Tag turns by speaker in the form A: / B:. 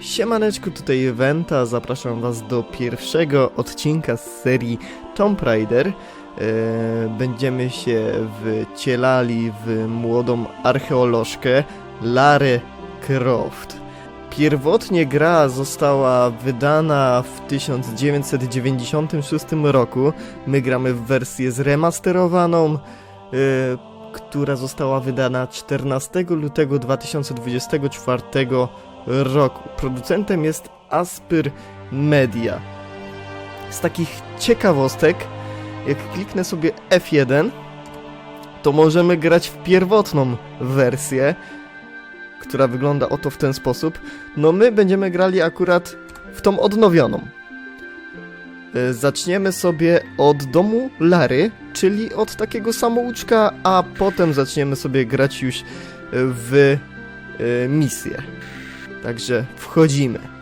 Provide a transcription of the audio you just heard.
A: Siemaneczku, tutaj Wenta, zapraszam was do pierwszego odcinka z serii Tomb Raider. E, będziemy się wcielali w młodą archeolożkę Larę Croft. Pierwotnie gra została wydana w 1996 roku. My gramy w wersję zremasterowaną, e, która została wydana 14 lutego 2024 roku. Producentem jest Aspyr Media. Z takich ciekawostek, jak kliknę sobie F1, to możemy grać w pierwotną wersję, która wygląda oto w ten sposób. No my będziemy grali akurat w tą odnowioną. E, Zaczniemy sobie od domu Lary, czyli od takiego samouczka, a potem zaczniemy sobie grać już w e, misję. Także wchodzimy.